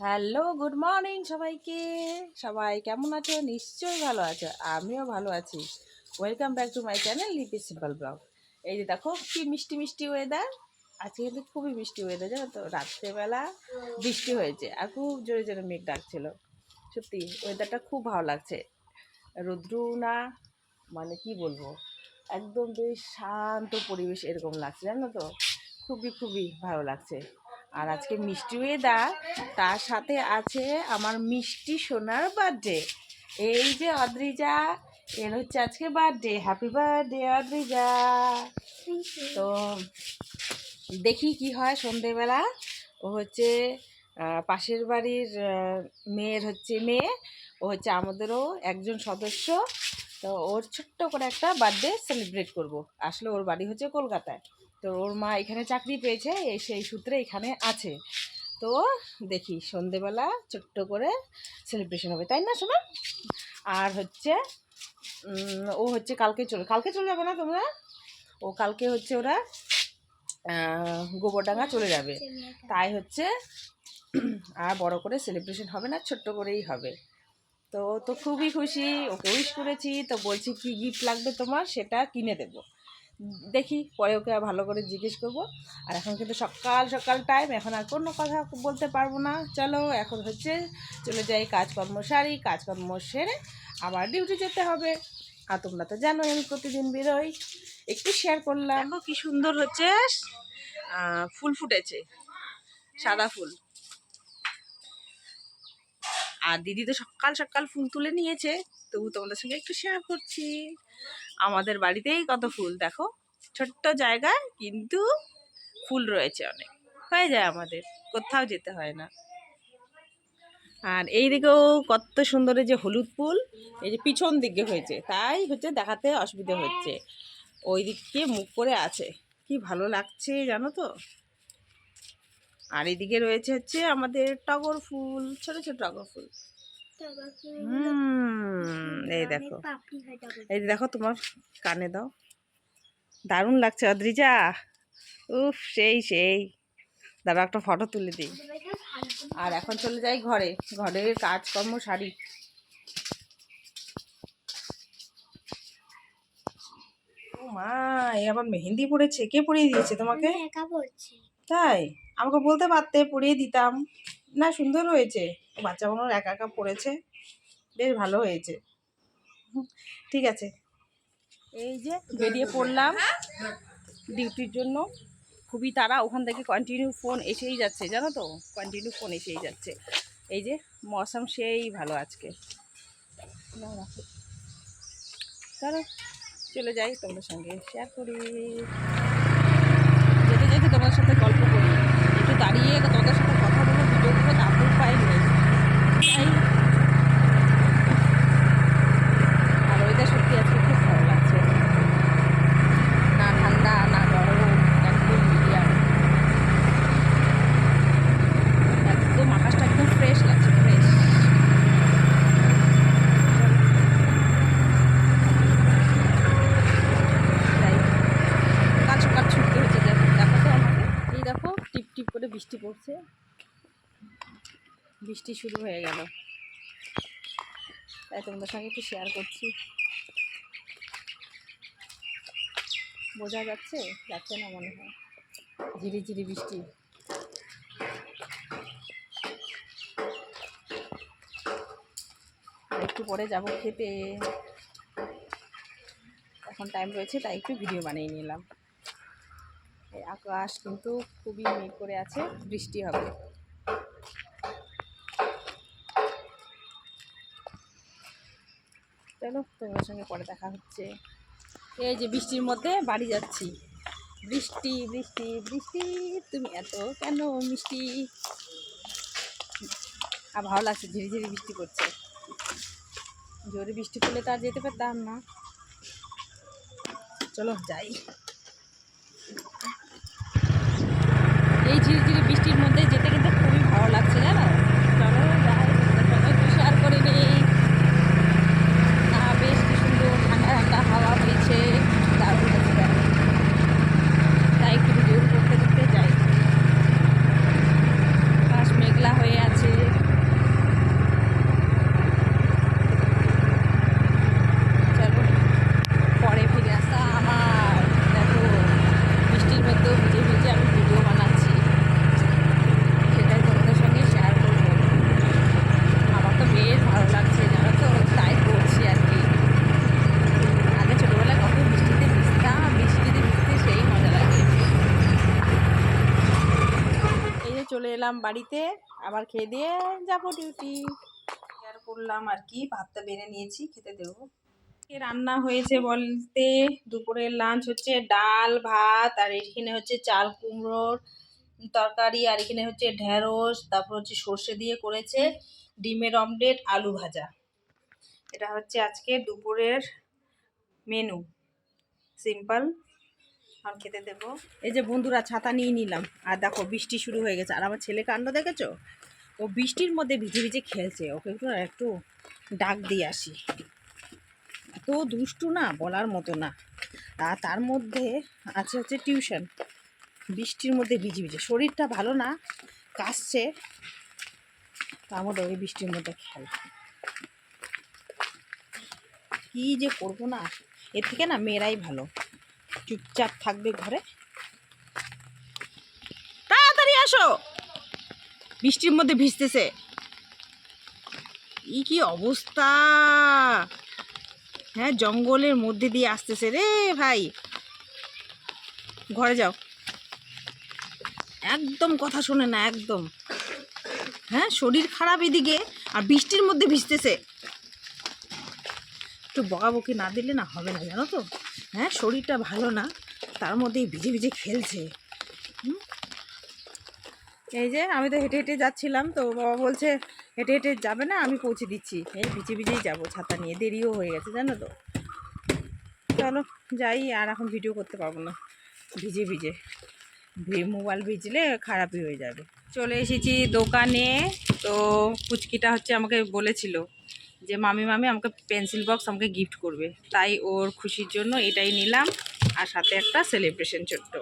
Hello, good morning সবাইকে। সবাই কেমন আছো? নিশ্চয়ই ভালো আছো। আমিও ভালো আছি। Welcome back to my channel Lipi simple blog. এই যে দেখো, কি মিষ্টি মিষ্টি ওয়েদার আজকে কিন্তু খুবই মিষ্টি ওয়েদার জানো তো? রাত্রেবেলা বৃষ্টি হয়েছে আর খুব জোরে জোরে মেঘ ডাকছিল। সত্যি ওয়েদারটা খুব ভালো লাগছে। রৌদ্রু না মানে কি বলব? একদম বেশ শান্ত পরিবেশ এরকম লাগছে, জানো তো? খুবই খুবই ভালো লাগছে। আর আজকে মিষ্টি ওয়েদার তার সাথে আছে আমার মিষ্টি সোনার বার্থডে। এই যে অদ্রিজা এর হচ্ছে আজকে বার্থডে। Happy birthday Adrija. তো দেখি কি হয় সন্ধেবেলা। ও হচ্ছে পাশের বাড়ির মেয়ের হচ্ছে মেয়ে ও হচ্ছে আমাদেরও একজন সদস্য। তো ওর ছোট্ট করে একটা বার্থডে সেলিব্রেট করব। আসলে ওর বাড়ি হচ্ছে কলকাতায়। তো ওর মা এখানে চাকরি পেয়েছে এই সেই সূত্রে এখানে আছে। তো দেখি, সন্ধেবেলা ছোট্ট করে সেলিব্রেশন হবে, তাই না শোনা আর হচ্ছে ও হচ্ছে কালকে চলে কালকে চলে যাবে না তোমরা? ও কালকে হচ্ছে ওরা গোবরডাঙ্গা চলে যাবে। তাই হচ্ছে, আর বড় করে সেলিব্রেশন হবে না, ছোট্ট করেই হবে। তো তো খুবই খুশি, ওকে উইশ করেছি, তো বলছি কি গিফট লাগবে তোমার? সেটা কিনে দেবো। দেখি, পরে ওকে ভালো করে জিজ্ঞেস করব। আর এখন কিন্তু সকাল সকাল টাইম এখন আর কোনো কথা বলতে পারব না। চলো, এখন হচ্ছে চলে যাই কাজকর্ম সারি, কাজকর্ম সেরে আবার ডিউটি যেতে হবে। আর তোমরা তো জানোই, আমি প্রতিদিন বেরোই। একটু শেয়ার করলাম। কি সুন্দর হচ্ছে। ফুল ফুটেছে। সাদা ফুল। আর দিদি তো সকাল সকাল ফুল তুলে নিয়েছে। তবু তোমাদের সঙ্গে একটু শেয়ার করছি। আমাদের বাড়িতেই কত ফুল, দেখো। ছোট্ট জায়গায় কিন্তু ফুল রয়েছে অনেক। হয়ে যায় আমাদের, কোথাও যেতে হয় না। আর এই দিকেও কত সুন্দর এই যে হলুদ ফুল, এই যে পিছন দিকে হয়েছে, তাই হচ্ছে দেখাতে অসুবিধা হচ্ছে। ওই দিকে মুখ করে আছে, কি ভালো লাগছে জানো তো? আর এদিকে রয়েছে হচ্ছে আমাদের টগর ফুল, ছোট ছোট টগর ফুল। এই দেখো। এই দেখো তোমার কানে দাও। দারুণ লাগছে অদ্রিজা। উফ সেই সেই। দাদা একটা ফটো তুলে দিই। আর এখন চলে যাই ঘরে। ঘরের কাজকর্ম সারি মা এই আবার মেহেন্দি পড়েছে কে পরিয়ে দিয়েছে তোমাকে? তাই? আমাকে বলতে পারতে পরিয়ে দিতাম। না, সুন্দর হয়েছে। বাচ্চা মানুষ একা একা পড়েছে। বেশ ভালো হয়েছে। ঠিক আছে। এই যে বেরিয়ে পড়লাম। ডিউটির জন্য। খুবই তারা ওখান থেকে কন্টিনিউ ফোন এসেই যাচ্ছে, জানো তো? কন্টিনিউ ফোন এসেই যাচ্ছে। এই যে মৌসুম সেই ভালো আজকে। চলো, চলে যাই তোমাদের সঙ্গে শেয়ার করি। যেতে যেতে তোমার সাথে গল্প করি। একটু দাঁড়িয়ে তোমাদের সাথে কথা বলে ভিডিও করে তারপর পাই নেই আর ওইটা সত্যি আজকে ভালো লাগছে না ঠান্ডা না গরম আকাশটা একদম ফ্রেশ লাগছে ফ্রেশ দেখো, টিপ টিপ করে বৃষ্টি পড়ছে। বৃষ্টি শুরু হয়ে গেল। তাই তোমাদের সঙ্গে একটু শেয়ার করছি। বোঝা যাচ্ছে? যাচ্ছে না মনে হয়? ঝিরি ঝিরি বৃষ্টি। একটু পরে যাব খেতে। এখন টাইম রয়েছে, তাই একটু ভিডিও বানিয়ে নিলাম। আকাশ কিন্তু খুবই মেঘ করে আছে, বৃষ্টি হবে। চলো তোমার সঙ্গে পরে দেখা হচ্ছে। এই যে বৃষ্টির মধ্যে বাড়ি যাচ্ছি। বৃষ্টি বৃষ্টি বৃষ্টি, তুমি এত কেন মিষ্টি? আর ভালো লাগছে, ঝিরি ঝিরি বৃষ্টি পড়ছে। জোরে বৃষ্টি পড়লে তো আর যেতে পারতাম না। চলো যাই। এই ঝিরিঝিরি বৃষ্টির মধ্যে যেতে কিন্তু খুবই ভালো লাগছে জানো চলো যাই তোমাদের সঙ্গে একটু শেয়ার করে নিই আহ, বেশ কি সুন্দর ঠান্ডা ঠান্ডা হাওয়া বইছে দারুণ লাগছে দেখো। তাই একটু ভিডিও করতে করতে যাই আকাশ মেঘলা হয়ে আছে নিলাম বাড়িতে আবার খেয়ে দিয়ে যাব ডিউটি আর করলাম আর কি? ভাতটা বেড়ে নিয়েছি খেতে দেবো। রান্না হয়েছে বলতে দুপুরের লাঞ্চ হচ্ছে ডাল ভাত আর এখানে হচ্ছে চাল কুমড়োর তরকারি আর এখানে হচ্ছে ঢেঁড়স তারপর হচ্ছে সর্ষে দিয়ে করেছে ডিমের অমলেট আলু ভাজা। এটা হচ্ছে আজকে দুপুরের মেনু সিম্পল আর খেতে দেবো। এই যে বন্ধুরা, ছাতা নিয়ে নিলাম। আর দেখো, বৃষ্টি শুরু হয়ে গেছে। আর আমার ছেলে কাণ্ড দেখেছ? ও বৃষ্টির মধ্যে ভিজে ভিজে খেলছে। ওকে একটু একটু ডাক দিয়ে আসি। এত দুষ্টু না, বলার মতো না। আর তার মধ্যে আছে হচ্ছে টিউশন। বৃষ্টির মধ্যে ভিজে ভিজে। শরীরটা ভালো না, কাশছে। তার মধ্যে ওই বৃষ্টির মধ্যে খেল। কী যে করব না? এর থেকে না, মেয়েরাই ভালো। চুপচাপ থাকবে ঘরে। তাড়াতাড়ি আসো। বৃষ্টির মধ্যে ভিজতেছে। ই কি অবস্থা? হ্যাঁ জঙ্গলের মধ্যে দিয়ে আসতেছে রে ভাই। ঘরে যাও। একদম কথা শোনে না, একদম। হ্যাঁ শরীর খারাপ এদিকে, আর বৃষ্টির মধ্যে ভিজতেছে। একটু বকাবকি না দিলে না হবে না, জানো তো? হ্যাঁ শরীরটা ভালো না, তার মধ্যেই ভিজে ভিজে খেলছে। এই যে, আমি তো হেঁটে হেঁটে যাচ্ছিলাম, তো বাবা বলছে, হেঁটে হেঁটে যাবে না, আমি পৌঁছে দিচ্ছি। এই ভিজে ভিজেই যাব, ছাতা নিয়ে, দেরিও হয়ে গেছে, জানো তো। চলো, যাই, আর এখন ভিডিও করতে পারব না। ভিজে ভিজে। মোবাইল ভিজলে খারাপই হয়ে যাবে। চলে এসেছি দোকানে, তো পুচকিটা হচ্ছে আমাকে বলেছিল যে, মামি মামি, আমাকে পেন্সিল বক্স আমাকে গিফট করবে। তাই ওর খুশির জন্য এটাই নিলাম আর সাথে একটা সেলিব্রেশন ছোট্ট।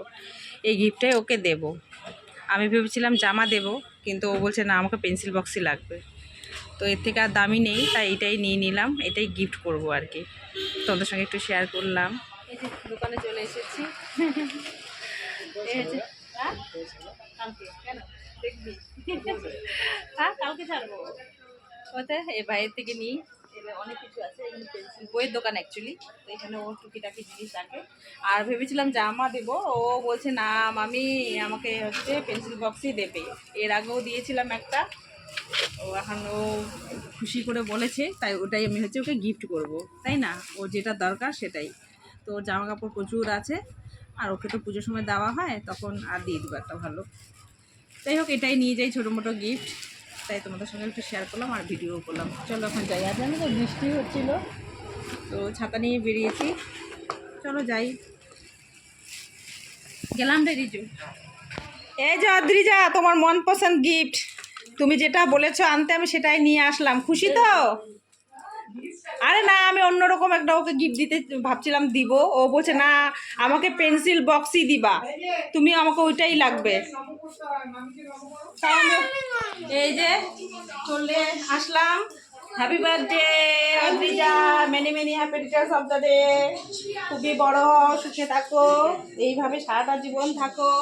এই গিফটটাই ওকে দেব। আমি ভেবেছিলাম জামা দেব, কিন্তু ও বলছে, না, আমাকে পেন্সিল বক্সই লাগবে। তো এর থেকে আর দামি নেই, তাই এটাই নিয়ে নিলাম, এটাই গিফট করব আর কি। তোমাদের সঙ্গে একটু শেয়ার করলাম। দোকানে চলে এসেছি। হ্যাঁ? হ্যাঁ কালকে ছাড়বো। ওতে এই বাইরের থেকে নিই। অনেক কিছু আছে পেন্সিল বইয়ের দোকান অ্যাকচুয়ালি তো এখানে ও টুকিটাকি জিনিস রাখে। আর ভেবেছিলাম জামা দেবো, ও বলছে, না মামি, আমাকে হচ্ছে পেন্সিল বক্সই দেবে। এর আগেও দিয়েছিলাম একটা। ও এখন ও খুশি করে বলেছে, তাই ওটাই আমি হচ্ছে ওকে গিফট করব। তাই না? ও যেটা দরকার সেটাই। তো জামা কাপড় প্রচুর আছে, আর ওকে তো পুজোর সময় দেওয়া হয়, তখন আর দিয়ে দেবো একটা ভালো। যাই হোক, এটাই নিয়ে যাই ছোটো মোটো গিফট তাই তোমাদের সঙ্গে একটু শেয়ার করলাম আর ভিডিও করলাম। চলো এখন যাই। আর জানো তো বৃষ্টি হচ্ছিল, তো ছাতা নিয়ে বেরিয়েছি। চলো যাই। গেলাম রে রিজু। এই যে অদ্রিজা, তোমার মন পছন্দ গিফট তুমি যেটা বলেছ আনতে আমি সেটাই নিয়ে আসলাম। খুশি তো? আরে না, আমি অন্যরকম একটা ওকে গিফট দিতে ভাবছিলাম দিব। ও বলছে, না, আমাকে পেন্সিল বক্সই দিবা। তুমি আমাকে ওইটাই লাগবে। এই যে চলে আসলাম। Happy birthday Adrija. Many many happy returns of the day খুবই বড় হও, সুখে থাকো। এইভাবে সারাটা জীবন থাকো।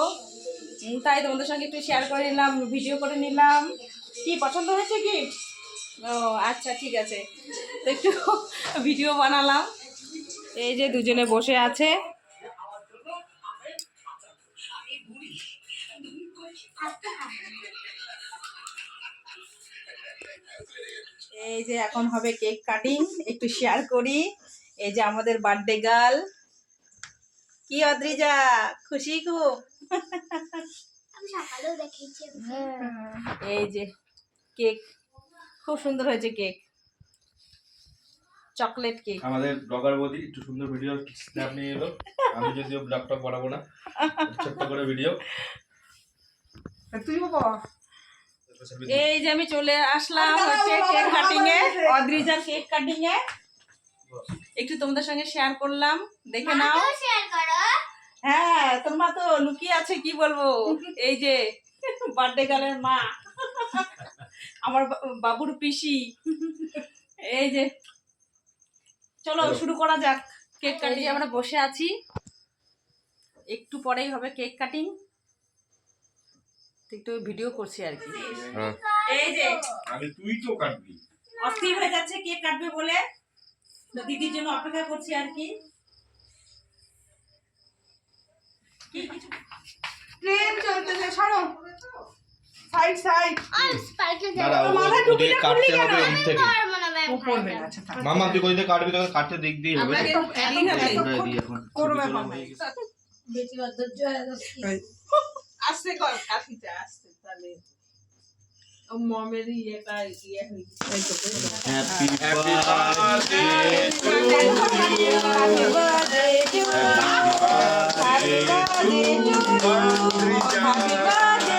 তাই তোমাদের সঙ্গে একটু শেয়ার করে নিলাম ভিডিও করে নিলাম। কি, পছন্দ হয়েছে গিফট ও আচ্ছা ঠিক আছে। তো একটু ভিডিও বানালাম। এই যে দুজনে বসে আছে। এই যে এখন হবে কেক কাটিং একটু শেয়ার করি। এই যে আমাদের বার্থডে গার্ল কি অদ্রিজা? খুশি খুব? এই যে কেক খুব সুন্দর হয়েছে কেক। Chocolate cake. আমাদের ব্লগার বৌদি একটু সুন্দর ভিডিও স্ন্যাপ নিয়ে এলো। আমি যদিও ব্লগটা বানাবো না ছোট্ট করে ভিডিও তুই এই যে আমি চলে আসলাম হচ্ছে কেক কাটিং এ। অদ্রিজার কেক কাটিং এ। একটু তোমাদের সঙ্গে শেয়ার করলাম দেখে নাও। হ্যাঁ তোর মা তো লুকিয়ে আছে কি বলব? এই যে বার্থডে গার্লের মা। আমার বাবুর পিসি। এই যে চলো শুরু করা যাক কেক কাটিং। আমরা বসে আছি। একটু পরেই হবে কেক কাটিং। একটু ভিডিও করছি আর কি। এই যে আমি তুই তো কাটবি। অস্থির হয়ে যাচ্ছে কেক কাটবে বলে। তো দিদির জন্য অপেক্ষা করছি আর কি। কি কিছু ট্রেন চলতেছে সরো। সাইড সাইড মাথায় টুপিটা খুললি কেন? আচ্ছা। মামা তুই কাটবি তোকে কাটতে দিক দিয়ে হবে। হয়ে গেছে। আস্তে কর আস্তে তাহলে ইয়ে হয়ে। Happy birthday to Happy birthday to you. Happy birthday to you.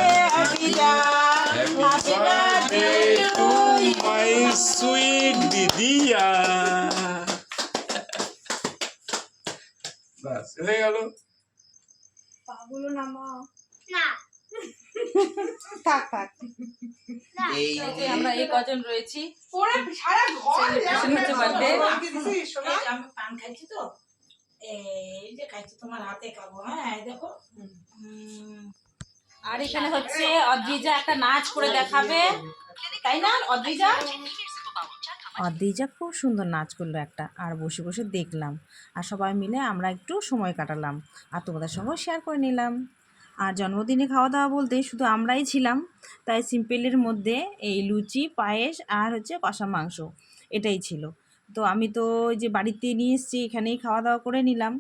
My sweet Didia. বাস হয়ে গেল? পাগুলো নামা না। থাক থাক। না। এই যে আমরা এই কজন রয়েছি। পরে সারা ঘর হচ্ছে আমি পান খাইছি তো। এই যে খাইছি তোমার হাতে খাব হ্যাঁ দেখো। আর এখানে হচ্ছে অদ্রিজা একটা নাচ করে দেখাবে। তাই না অদ্রিজা? অদ্রিজা? খুব সুন্দর নাচ করল একটা আর বসে বসে দেখলাম। আর সবাই মিলে আমরা একটু সময় কাটালাম আর তোমাদের সঙ্গেও শেয়ার করে নিলাম। আর জন্মদিনে খাওয়া দাওয়া বলতে শুধু আমরাই ছিলাম তাই সিম্পলের মধ্যে এই লুচি পায়েস আর হচ্ছে কষা মাংস এটাই ছিল। তো আমি তো ওই যে বাড়িতে নিয়ে এসেছি এখানেই খাওয়া দাওয়া করে নিলাম।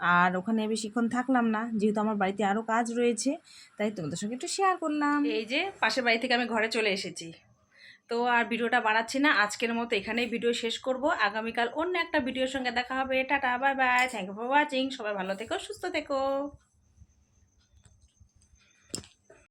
আর ওখানে বেশিক্ষণ থাকলাম না, যেহেতু আমার বাড়িতে আরও কাজ রয়েছে, তাই তোমাদের সঙ্গে একটু শেয়ার করলাম। এই যে পাশের বাড়ি থেকে আমি ঘরে চলে এসেছি। তো আর ভিডিওটা বাড়াচ্ছি না, আজকের মতো এখানেই ভিডিও শেষ করব। আগামীকাল অন্য একটা ভিডিওর সঙ্গে দেখা হবে। Tata bye bye thank you for watching সবাই ভালো থেকো, সুস্থ থেকো।